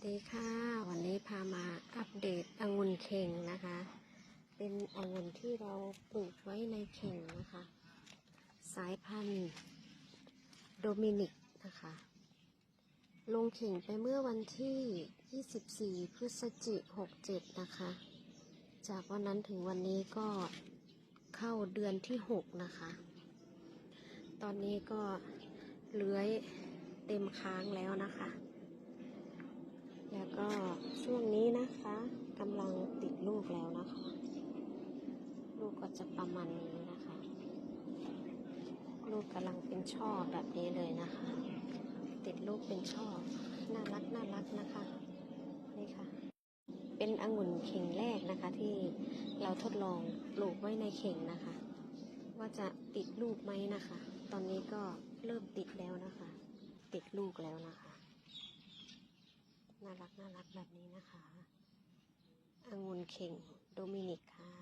สดีค่ะ วันนี้พามาอัปเดตองุ่นเข่งนะคะ เป็นองุ่นที่เราปลูกไว้ในเข่งนะคะ สายพันธุ์โดมินิกนะคะ ลงเข่งไปเมื่อวันที่ 24 พฤศจิก67 นะคะ จากวันนั้นถึงวันนี้ก็เข้าเดือนที่ 6 นะคะ ตอนนี้ก็เลื้อยเต็มค้างแล้วนะคะ แล้วก็ช่วงนี้นะคะกำลังติด ลูกแล้วนะคะ ลูกก็จะประมาณนี้นะคะ ลูกกำลังเป็นช่อแบบนี้เลยนะคะ ติดลูกเป็นช่อ น่ารักน่ารักนะคะ นี่ค่ะ เป็นองุ่นเข่งแรกนะคะที่เราทดลองปลูกไว้ในเข่งนะคะ ว่าจะติดลูกไหมนะคะ ตอนนี้ก็เริ่มติดแล้วนะคะ ติดลูกแล้วนะคะ น่ารักน่ารักแบบนี้นะคะ เข่งโดมินิกา